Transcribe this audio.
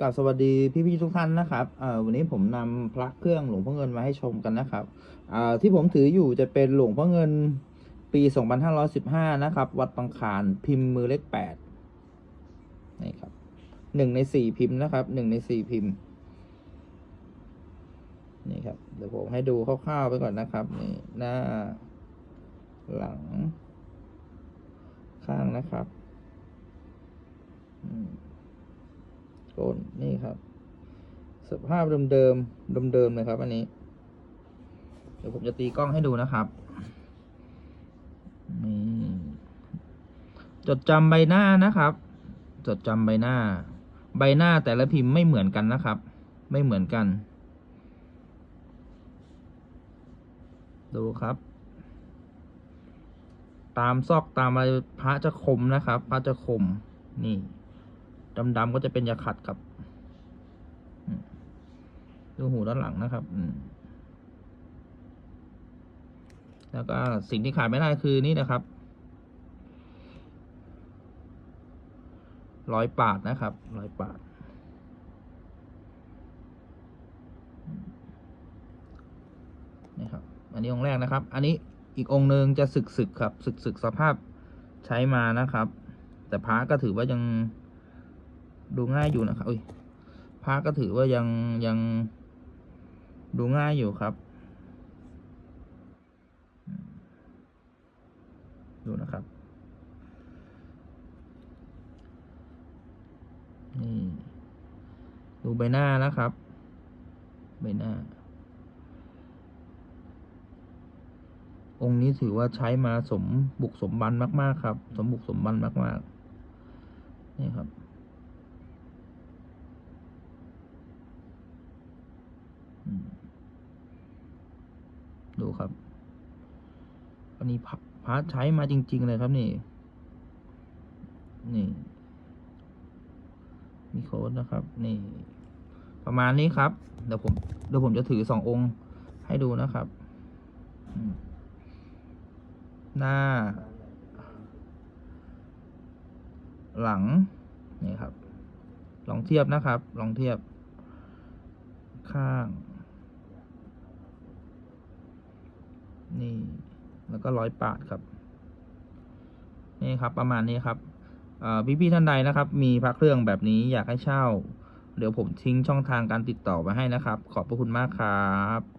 กราบสวัสดีพี่ๆทุกท่านนะครับเอ่อวันนี้ผมนำพระเครื่องหลวงพ่อเงินมาให้ชมกันนะครับอ่าที่ผมถืออยู่จะเป็นหลวงพ่อเงินปี 2515 นะครับ วัดบางคารพิมพ์มือเลขแปดนี่ครับหนึ่งในสี่พิมพ์นะครับหนึ่งในสี่พิมพ์นี่ครับเดี๋ยวผมให้ดูคร่าวๆไปก่อนนะครับนี่หน้าหลังข้างนะครับ อืม ก้นนี่ครับ สภาพเดิมๆเดิมๆเลยครับอันนี้ เดี๋ยวผมจะตีกล้องให้ดูนะครับนี่จดจำใบหน้านะครับ จดจำใบหน้า ใบหน้าแต่ละพิมพ์ไม่เหมือนกันนะครับ ไม่เหมือนกัน ดูครับ ตามซอกตามอะไรพระจะคมนะครับ พระจะคมนี่ ดำๆก็จะเป็นยาขัดครับดูหูด้านหลังนะครับอืแล้วก็สิ่งที่ขาดไม่ได้คือนี่นะครับร้อยปาดนะครับร้อยปาด นี่ครับ อันนี้องค์แรกนะครับ อันนี้อีกองค์หนึ่งจะสึกสึกๆครับสึกสึกๆสภาพใช้มานะครับ แต่พระก็ถือว่ายัง ดูง่ายอยู่นะครับอุ้ยพระก็ถือว่ายังยังดูง่ายอยู่ครับ ดูนะครับ นี่ ดูใบหน้านะครับ ใบหน้า องค์นี้ถือว่าใช้มาสมบุกสมบันมาก ๆ ครับ สมบุกสมบันมาก ๆ นี่ครับ อืมดู ครับ อันนี้พาระพระใช้มาจริง ๆ เลยครับนี่ นี่ มีโค้ดนะครับ นี่ ประมาณนี้ครับ เดี๋ยวผมเดี๋ยวผมจะถือสององค์ให้ดูนะครับ หน้า หลัง นี่ครับ ลองเทียบนะครับ ลองเทียบข้าง นี่ แล้วก็ร้อยปาดครับ นี่ครับประมาณนี้ครับพี่พี่ๆท่านใดนะครับ มีพระเครื่องแบบนี้อยากให้เช่า เดี๋ยวผมทิ้งช่องทางการติดต่อไว้ให้นะครับ ขอบพระคุณมากครับ